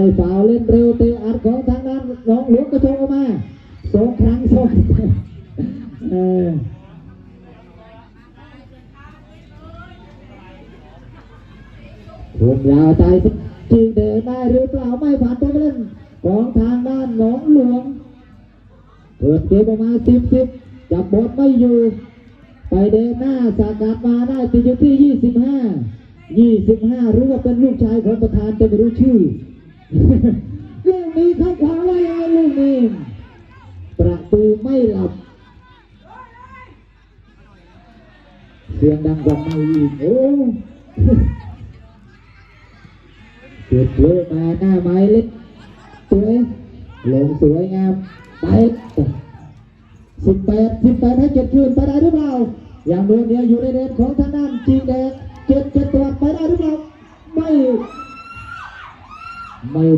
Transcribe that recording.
ไอ้สาวเล่นเร็วเตะอัดของทางด้านน้องหลวงกระโชงออกมาสองครั้งสองเออทุ่มยาวใจจริงเดินได้หรือเปล่าไม่ผ่านตัวเล่นของทางด้านหนองหลวงเปิดเกมออกมาสิบสิบจับบอลไม่อยู่ ไปเดินหน้าสากัดมาได้ติดอยู่ที่ยี่สิบห้ายี่สิบห้ารู้ว่าเป็นลูกชายของประธานแต่ไม่รู้ชื่อ ลูกนี้เข้าขวาไว้ยังไงลูกนี้ประตูไม่หลับ เสียงดังกว่าไม่อีกโอ้เกิดเยอะมาหน้าไม้เล็กสวยลงสวยงามไปสิบแปดสิบแปดให้เจ็ดคืนไปได้หรือเปล่า อย่างโดนเดียวอยู่ในเดนของทางด้านจีนแดง เจ็ด